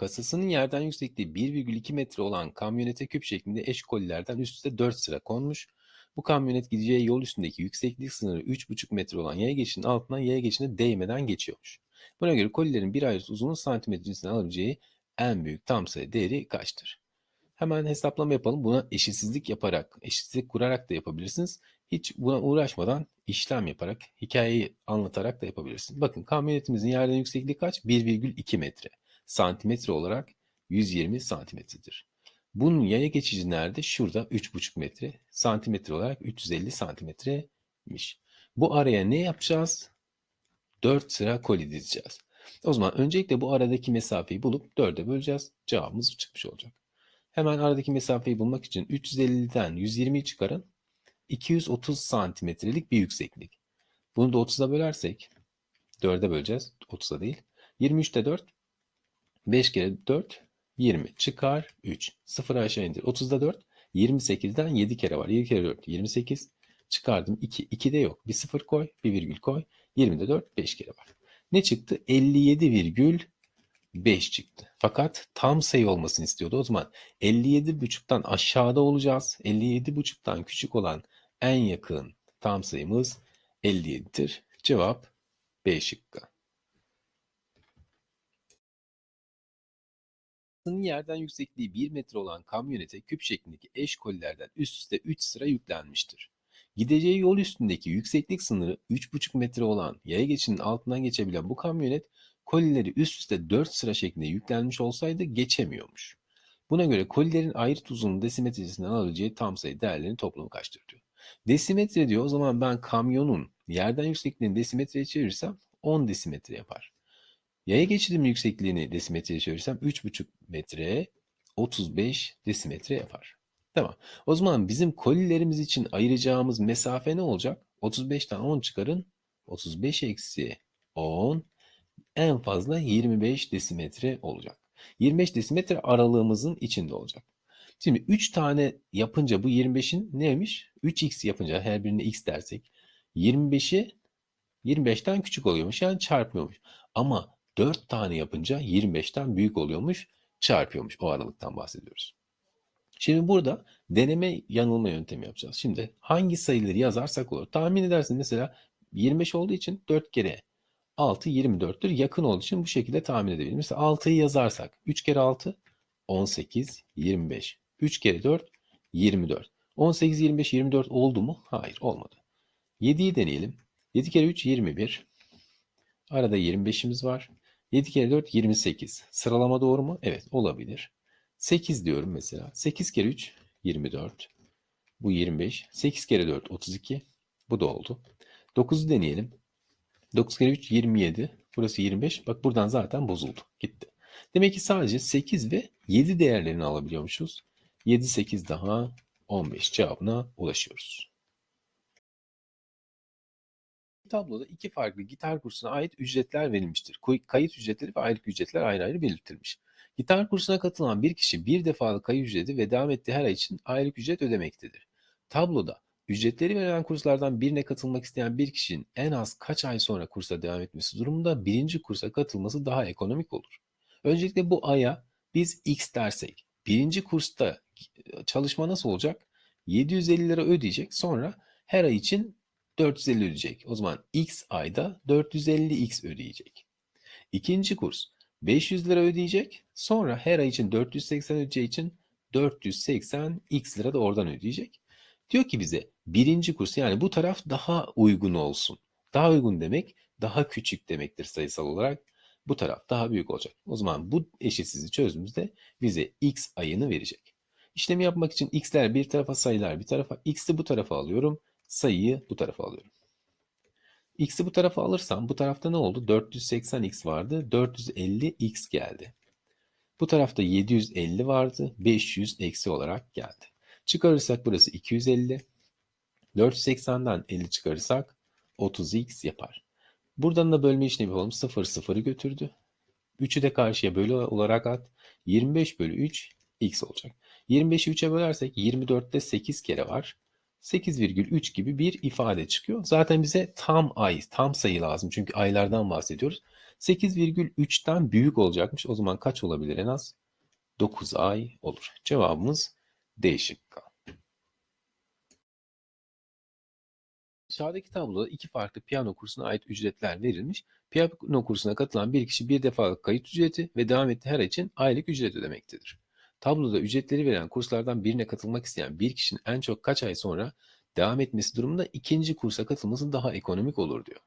Kasasının yerden yüksekliği 1,2 metre olan kamyonete küp şeklinde eş kolilerden üst üste 4 sıra konmuş. Bu kamyonet gideceği yol üstündeki yükseklik sınırı 3,5 metre olan yaya geçidinin altından yaya geçidine değmeden geçiyormuş. Buna göre kolilerin bir ayrıt uzunluğu santimetre cinsinden alabileceği en büyük tam sayı değeri kaçtır? Hemen hesaplama yapalım. Buna eşitsizlik yaparak, eşitsizlik kurarak da yapabilirsiniz. Hiç buna uğraşmadan işlem yaparak, hikayeyi anlatarak da yapabilirsiniz. Bakın kamyonetimizin yerden yüksekliği kaç? 1,2 metre. Santimetre olarak 120 santimetredir. Bunun yaya geçici nerede? Şurada 3,5 metre. Santimetre olarak 350 santimetremiş. Bu araya ne yapacağız? 4 sıra koli dizeceğiz. O zaman öncelikle bu aradaki mesafeyi bulup 4'e böleceğiz. Cevabımız çıkmış olacak. Hemen aradaki mesafeyi bulmak için 350'den 120'yi çıkarın. 230 santimetrelik bir yükseklik. Bunu da 30'a bölersek 4'e böleceğiz. 30'a değil. 23'te 4. 5 kere 4 20 çıkar 3. 0 aşağı indir. 30'da 4. 28'den 7 kere var. 7 kere 4 28. Çıkardım 2. 2'de yok. Bir 0 koy. Bir virgül koy. 20'de 4 5 kere var. Ne çıktı? 57,5 çıktı. Fakat tam sayı olmasını istiyordu. O zaman 57,5'tan aşağıda olacağız. 57,5'tan küçük olan en yakın tam sayımız 57'dir. Cevap B şıkkı. Kasasının yerden yüksekliği 1 metre olan kamyonete küp şeklindeki eş kolilerden üst üste 3 sıra yüklenmiştir. Gideceği yol üstündeki yükseklik sınırı 3,5 metre olan yaya geçidinin altından geçebilen bu kamyonet kolileri üst üste 4 sıra şeklinde yüklenmiş olsaydı geçemiyormuş. Buna göre kolilerin ayrıt uzunluğu desimetresinden alabileceği tam sayı değerlerinin toplamı kaçtır diyor. Desimetre diyor o zaman ben kamyonun yerden yüksekliğini desimetreye çevirirsem 10 desimetre yapar. Yaya geçidimin yüksekliğini desimetreye çevirirsem 3,5 metre 35 desimetre yapar. Tamam. O zaman bizim kolilerimiz için ayıracağımız mesafe ne olacak? 35'ten 10 çıkarın. 35 eksi 10 en fazla 25 desimetre olacak. 25 desimetre aralığımızın içinde olacak. Şimdi 3 tane yapınca bu 25'in neymiş? 3x yapınca her birine x dersek 25'i 25'ten küçük oluyormuş. Yani çarpmıyormuş. Ama 4 tane yapınca 25'ten büyük oluyormuş. Çarpıyormuş. O aralıktan bahsediyoruz. Şimdi burada deneme yanılma yöntemi yapacağız. Şimdi hangi sayıları yazarsak olur. Tahmin edersin mesela 25 olduğu için 4 kere 6 24'tür. Yakın olduğu için bu şekilde tahmin edebiliriz. Mesela 6'yı yazarsak 3 kere 6 18 25. 3 kere 4 24. 18 25 24 oldu mu? Hayır olmadı. 7'yi deneyelim. 7 kere 3 21. Arada 25'imiz var. 7 kere 4 28. Sıralama doğru mu? Evet olabilir. 8 diyorum mesela. 8 kere 3 24. Bu 25. 8 kere 4 32. Bu da oldu. 9'u deneyelim. 9 kere 3 27. Burası 25. Bak buradan zaten bozuldu. Gitti. Demek ki sadece 8 ve 7 değerlerini alabiliyormuşuz. 7 8 daha 15 cevabına ulaşıyoruz. Tabloda iki farklı gitar kursuna ait ücretler verilmiştir. Kayıt ücretleri ve aylık ücretler ayrı ayrı belirtilmiş. Gitar kursuna katılan bir kişi bir defalık kayıt ücreti ve devam ettiği her ay için aylık ücret ödemektedir. Tabloda ücretleri verilen kurslardan birine katılmak isteyen bir kişinin en az kaç ay sonra kursa devam etmesi durumunda birinci kursa katılması daha ekonomik olur. Öncelikle bu aya biz X dersek birinci kursta çalışma nasıl olacak? 750 lira ödeyecek sonra her ay için 450 ödeyecek. O zaman X ayda 450X ödeyecek. İkinci kurs 500 lira ödeyecek. Sonra her ay için 480 ödeyeceği için 480 x lira da oradan ödeyecek. Diyor ki bize birinci kurs yani bu taraf daha uygun olsun. Daha uygun demek daha küçük demektir sayısal olarak. Bu taraf daha büyük olacak. O zaman bu eşitsizliği çözdüğümüzde bize x ayını verecek. İşlemi yapmak için x'ler bir tarafa sayılar bir tarafa x'i bu tarafa alıyorum. Sayıyı bu tarafa alıyorum. X'i bu tarafa alırsam bu tarafta ne oldu? 480x vardı. 450x geldi. Bu tarafta 750 vardı. 500 eksi olarak geldi. Çıkarırsak burası 250. 480'den 50 çıkarırsak 30x yapar. Buradan da bölme işlemi yapalım. 0 0'ı götürdü. 3'ü de karşıya bölü olarak at. 25 bölü 3 x olacak. 25'i 3'e bölersek 24'te 8 kere var. 8,3 gibi bir ifade çıkıyor. Zaten bize tam ay, tam sayı lazım. Çünkü aylardan bahsediyoruz. 8,3'ten büyük olacakmış. O zaman kaç olabilir en az? 9 ay olur. Cevabımız D şıkkı. Aşağıdaki tabloda iki farklı piyano kursuna ait ücretler verilmiş. Piyano kursuna katılan bir kişi bir defalık kayıt ücreti ve devam ettiği her ay için aylık ücret ödemektedir. Tabloda ücretleri veren kurslardan birine katılmak isteyen bir kişinin en çok kaç ay sonra devam etmesi durumunda ikinci kursa katılması daha ekonomik olur diyor.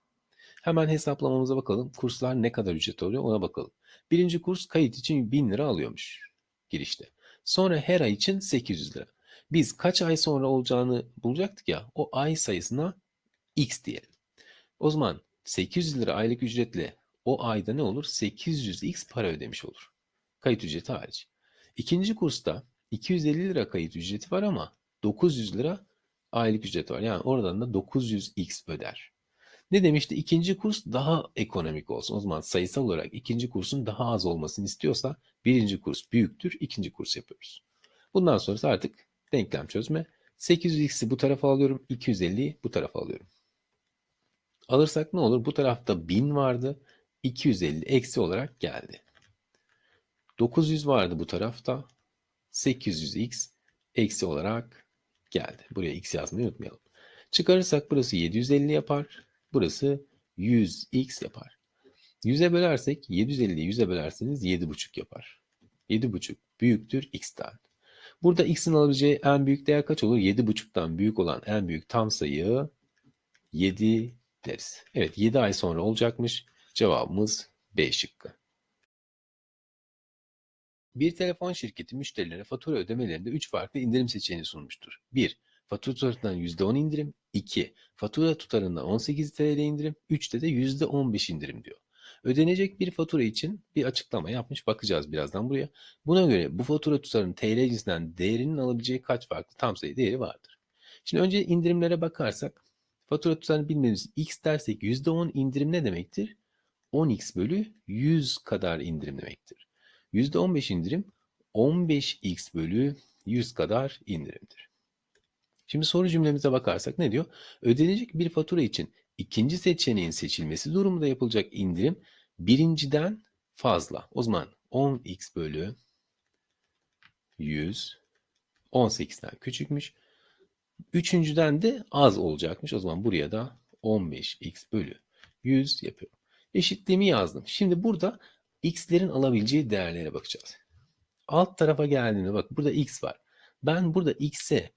Hemen hesaplamamıza bakalım. Kurslar ne kadar ücret alıyor ona bakalım. Birinci kurs kayıt için 1000 lira alıyormuş girişte. Sonra her ay için 800 lira. Biz kaç ay sonra olacağını bulacaktık ya o ay sayısına x diyelim. O zaman 800 lira aylık ücretle o ayda ne olur? 800x para ödemiş olur. Kayıt ücreti hariç. İkinci kursta 250 lira kayıt ücreti var ama 900 lira aylık ücret var. Yani oradan da 900x öder. Ne demişti? İkinci kurs daha ekonomik olsun. O zaman sayısal olarak ikinci kursun daha az olmasını istiyorsa birinci kurs büyüktür, ikinci kurs yapıyoruz. Bundan sonrası artık denklem çözme. 800x'i bu tarafa alıyorum, 250'yi bu tarafa alıyorum. Alırsak ne olur? Bu tarafta 1000 vardı, 250 eksi olarak geldi. 900 vardı bu tarafta, 800x eksi olarak geldi. Buraya x yazmayı unutmayalım. Çıkarırsak burası 750 yapar. Burası 100x yapar. 100'e bölersek 750'yi 100'e bölerseniz 7,5 yapar. 7,5 büyüktür x'ten. Burada x'in alabileceği en büyük değer kaç olur? 7,5'tan büyük olan en büyük tam sayı 7 deriz. Evet 7 ay sonra olacakmış. Cevabımız B şıkkı. Bir telefon şirketi müşterilerine fatura ödemelerinde 3 farklı indirim seçeneği sunmuştur. 1. Fatura tutarından %10 indirim. 2. Fatura tutarından 18 TL indirim. 3'te de %15 indirim diyor. Ödenecek bir fatura için bir açıklama yapmış. Bakacağız birazdan buraya. Buna göre bu fatura tutarının TL cinsinden değerinin alabileceği kaç farklı tam sayı değeri vardır? Şimdi önce indirimlere bakarsak fatura tutarını bilmediğimiz x dersek %10 indirim ne demektir? 10x bölü 100 kadar indirim demektir. %15 indirim 15x bölü 100 kadar indirimdir. Şimdi soru cümlemize bakarsak ne diyor? Ödenecek bir fatura için ikinci seçeneğin seçilmesi durumunda yapılacak indirim birinciden fazla. O zaman 10x bölü 100 18'den küçükmüş. Üçüncüden de az olacakmış. O zaman buraya da 15x bölü 100 yapıyorum. Eşitliğimi yazdım. Şimdi burada x'lerin alabileceği değerlere bakacağız. Alt tarafa geldiğinde bak burada x var. Ben burada x'e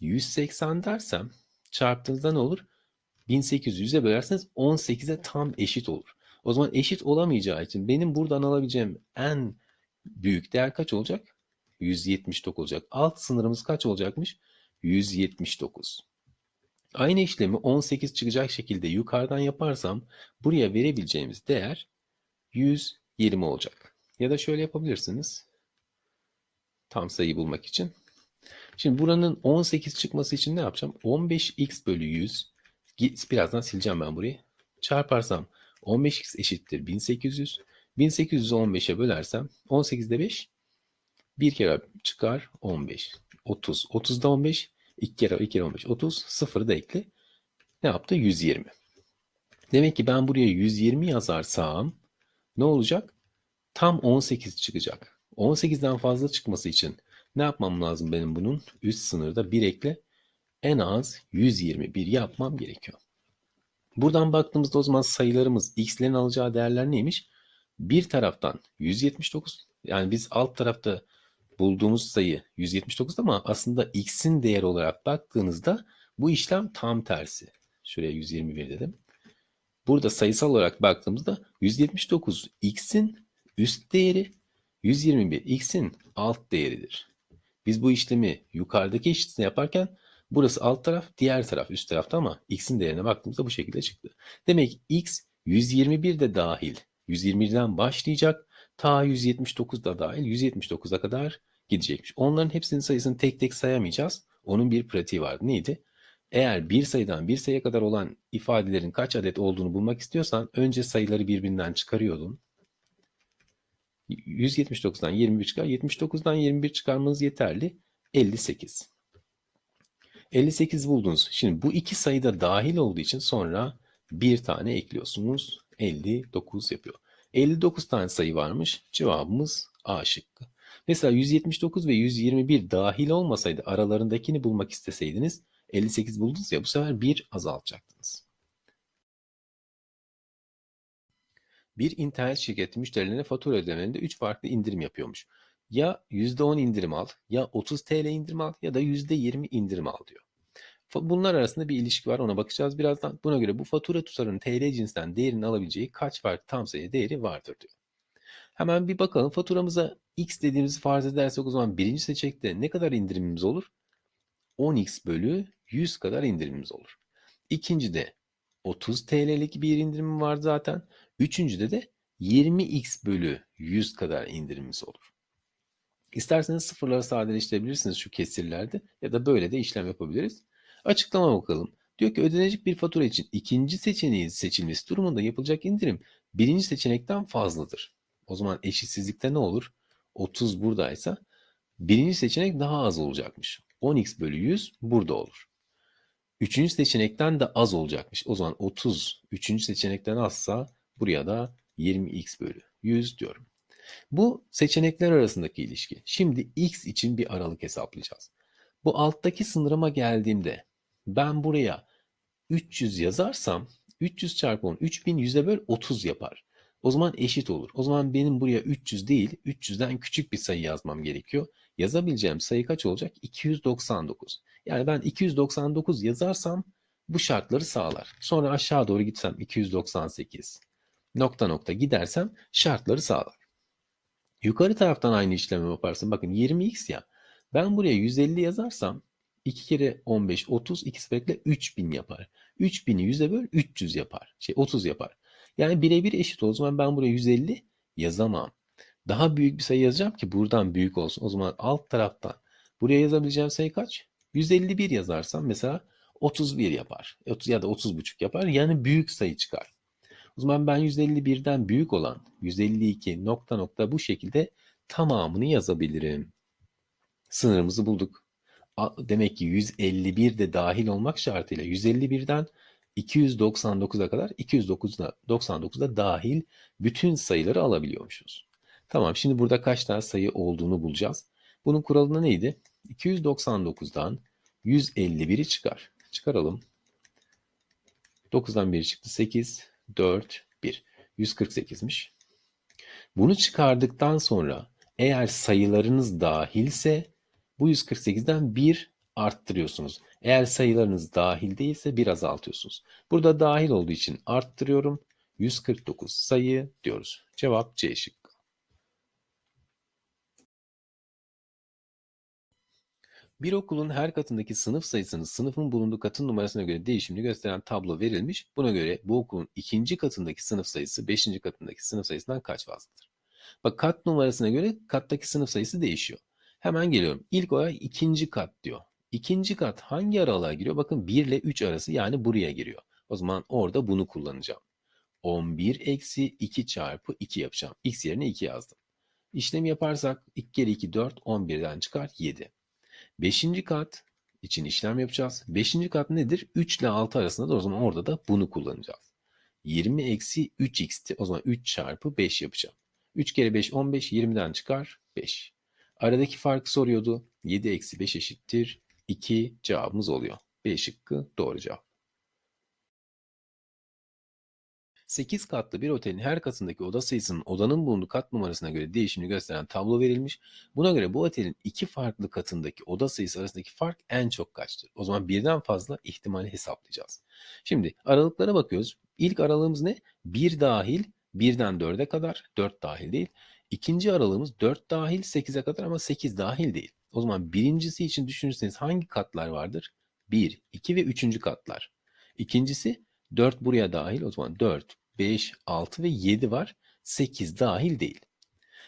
180 dersem çarptığınızda ne olur? 1800'e bölerseniz 18'e tam eşit olur. O zaman eşit olamayacağı için benim buradan alabileceğim en büyük değer kaç olacak? 179 olacak. Alt sınırımız kaç olacakmış? 179. Aynı işlemi 18 çıkacak şekilde yukarıdan yaparsam buraya verebileceğimiz değer 120 olacak. Ya da şöyle yapabilirsiniz. Tam sayı bulmak için. Şimdi buranın 18 çıkması için ne yapacağım? 15x bölü 100. Birazdan sileceğim ben burayı. Çarparsam 15x eşittir 1800. 1800'ü 15'e bölersem 18'de 5. Bir kere çıkar 15. 30. 30'da 15. 2 kere 2 kere 15. 30. 0'ı da ekle. Ne yaptı? 120. Demek ki ben buraya 120 yazarsam ne olacak? Tam 18 çıkacak. 18'den fazla çıkması için ne yapmam lazım benim bunun? Üst sınırda bir ekle en az 121 yapmam gerekiyor. Buradan baktığımızda o zaman sayılarımız x'lerin alacağı değerler neymiş? Bir taraftan 179 yani biz alt tarafta bulduğumuz sayı 179 ama aslında x'in değeri olarak baktığınızda bu işlem tam tersi. Şuraya 121 dedim. Burada sayısal olarak baktığımızda 179 x'in üst değeri 121 x'in alt değeridir. Biz bu işlemi yukarıdaki eşitini yaparken burası alt taraf, diğer taraf üst tarafta ama x'in değerine baktığımızda bu şekilde çıktı. Demek x 121 de dahil 121'den başlayacak ta 179 da dahil 179'a kadar gidecekmiş. Onların hepsinin sayısını tek tek sayamayacağız. Onun bir pratiği vardı. Neydi? Eğer bir sayıdan bir sayıya kadar olan ifadelerin kaç adet olduğunu bulmak istiyorsan önce sayıları birbirinden çıkarıyordun. 179'dan 21 çıkar. 79'dan 21 çıkarmanız yeterli. 58. 58 buldunuz. Şimdi bu iki sayıda dahil olduğu için sonra bir tane ekliyorsunuz. 59 yapıyor. 59 tane sayı varmış. Cevabımız A şıkkı. Mesela 179 ve 121 dahil olmasaydı aralarındakini bulmak isteseydiniz 58 buldunuz ya bu sefer 1 azaltacaktınız. Bir internet şirketi müşterilerine fatura ödemelerinde 3 farklı indirim yapıyormuş. Ya %10 indirim al, ya 30 TL indirim al ya da %20 indirim al diyor. Bunlar arasında bir ilişki var ona bakacağız birazdan. Buna göre bu fatura tutarının TL cinsinden değerini alabileceği kaç farklı tam sayı değeri vardır diyor. Hemen bir bakalım faturamıza x dediğimizi farz edersek o zaman birinci seçenekte ne kadar indirimimiz olur? 10x bölü 100 kadar indirimimiz olur. İkincide 30 TL'lik bir indirim var zaten. Üçüncüde de 20x bölü 100 kadar indirimimiz olur. İsterseniz sıfırları sadeleştirebilirsiniz şu kesirlerde ya da böyle de işlem yapabiliriz. Açıklama bakalım. Diyor ki ödenecek bir fatura için ikinci seçeneğin seçilmesi durumunda yapılacak indirim birinci seçenekten fazladır. O zaman eşitsizlikte ne olur? 30 buradaysa birinci seçenek daha az olacakmış. 10x bölü 100 burada olur. Üçüncü seçenekten de az olacakmış. O zaman 30 üçüncü seçenekten azsa buraya da 20x bölü 100 diyorum. Bu seçenekler arasındaki ilişki. Şimdi x için bir aralık hesaplayacağız. Bu alttaki sınırıma geldiğimde ben buraya 300 yazarsam 300 çarpı 10 3100'e böl 30 yapar. O zaman eşit olur. O zaman benim buraya 300 değil 300'den küçük bir sayı yazmam gerekiyor. Yazabileceğim sayı kaç olacak? 299. Yani ben 299 yazarsam bu şartları sağlar. Sonra aşağı doğru gitsem 298 nokta nokta gidersem şartları sağlar. Yukarı taraftan aynı işlemi yaparsın. Bakın 20x ya. Ben buraya 150 yazarsam 2 kere 15 30 2 seferle 3000 yapar. 3000'i 100'e böl 300 yapar. Şey 30 yapar. Yani birebir eşit o zaman ben buraya 150 yazamam. Daha büyük bir sayı yazacağım ki buradan büyük olsun. O zaman alt taraftan buraya yazabileceğim sayı kaç? 151 yazarsam mesela 31 yapar. Ya da 30,5 yapar. Yani büyük sayı çıkar. O zaman ben 151'den büyük olan 152 nokta nokta bu şekilde tamamını yazabilirim. Sınırımızı bulduk. Demek ki 151 de dahil olmak şartıyla 151'den 299'a kadar 299'da dahil bütün sayıları alabiliyormuşuz. Tamam şimdi burada kaç tane sayı olduğunu bulacağız. Bunun kuralına neydi? 299'dan 151'i çıkar. Çıkaralım. 9'dan 1 çıktı 8, 4, 1. 148'miş. Bunu çıkardıktan sonra eğer sayılarınız dahilse bu 148'den 1 arttırıyorsunuz. Eğer sayılarınız dahil değilse bir azaltıyorsunuz. Burada dahil olduğu için arttırıyorum. 149 sayı diyoruz. Cevap C şıkkı. Bir okulun her katındaki sınıf sayısının sınıfın bulunduğu katın numarasına göre değişimini gösteren tablo verilmiş. Buna göre bu okulun ikinci katındaki sınıf sayısı beşinci katındaki sınıf sayısından kaç fazladır? Bak kat numarasına göre kattaki sınıf sayısı değişiyor. Hemen geliyorum. İlk olarak ikinci kat diyor. İkinci kat hangi aralığa giriyor? Bakın 1 ile 3 arası yani buraya giriyor. O zaman orada bunu kullanacağım. 11 eksi 2 çarpı 2 yapacağım. X yerine 2 yazdım. İşlemi yaparsak 2 kere 2 4 11'den çıkar 7. Beşinci kat için işlem yapacağız. Beşinci kat nedir? 3 ile 6 arasında da o zaman orada da bunu kullanacağız. 20 eksi 3x'ti. O zaman 3 çarpı 5 yapacağım. 3 kere 5 15 20'den çıkar 5. Aradaki farkı soruyordu. 7 eksi 5 eşittir 2 cevabımız oluyor. B şıkkı doğru cevap. 8 katlı bir otelin her katındaki oda sayısının odanın bulunduğu kat numarasına göre değişimini gösteren tablo verilmiş. Buna göre bu otelin iki farklı katındaki oda sayısı arasındaki fark en çok kaçtır? O zaman birden fazla ihtimali hesaplayacağız. Şimdi aralıklara bakıyoruz. İlk aralığımız ne? 1 dahil 1'den 4'e kadar 4 dahil değil. İkinci aralığımız 4 dahil 8'e kadar ama 8 dahil değil. O zaman birincisi için düşünürseniz hangi katlar vardır? 1, 2 ve 3. katlar. İkincisi 4 buraya dahil. O zaman 4, 5, 6 ve 7 var. 8 dahil değil.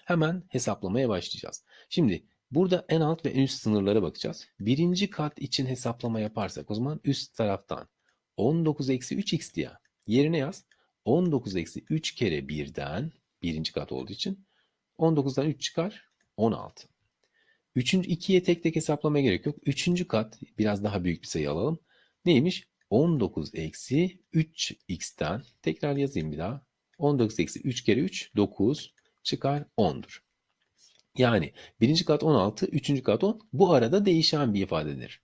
Hemen hesaplamaya başlayacağız. Şimdi burada en alt ve en üst sınırlara bakacağız. Birinci kat için hesaplama yaparsak o zaman üst taraftan 19 eksi 3x diye yerine yaz. 19 eksi 3 kere 1'den birinci kat olduğu için 19'dan 3 çıkar 16. Üçüncü ikiye tek tek hesaplamaya gerek yok. Üçüncü kat biraz daha büyük bir sayı alalım. Neymiş? 19 eksi 3x'ten tekrar yazayım bir daha. 19 eksi 3 kere 3 9 çıkar 10'dur. Yani birinci kat 16, üçüncü kat 10. Bu arada değişen bir ifadedir.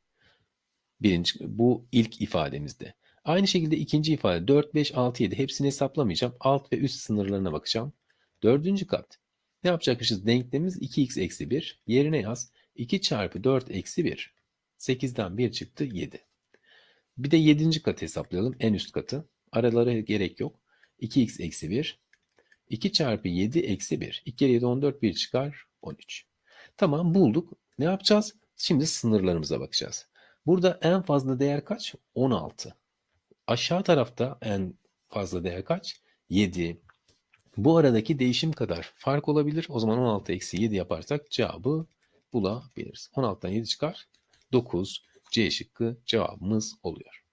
Birinci, bu ilk ifademizde. Aynı şekilde ikinci ifade 4, 5, 6, 7 hepsini hesaplamayacağım. Alt ve üst sınırlarına bakacağım. Dördüncü kat. Ne yapacakmışız? Denklemimiz 2x eksi 1. Yerine yaz. 2 çarpı 4 eksi 1. 8'den 1 çıktı 7. Bir de 7. katı hesaplayalım. En üst katı. Aralara gerek yok. 2x eksi 1. 2 çarpı 7 eksi 1. 2 kere 7 14 1 çıkar 13. Tamam bulduk. Ne yapacağız? Şimdi sınırlarımıza bakacağız. Burada en fazla değer kaç? 16. Aşağı tarafta en fazla değer kaç? 7. Bu aradaki değişim kadar fark olabilir. O zaman 16 eksi 7 yaparsak cevabı bulabiliriz. 16'dan 7 çıkar. 9. C şıkkı cevabımız oluyor.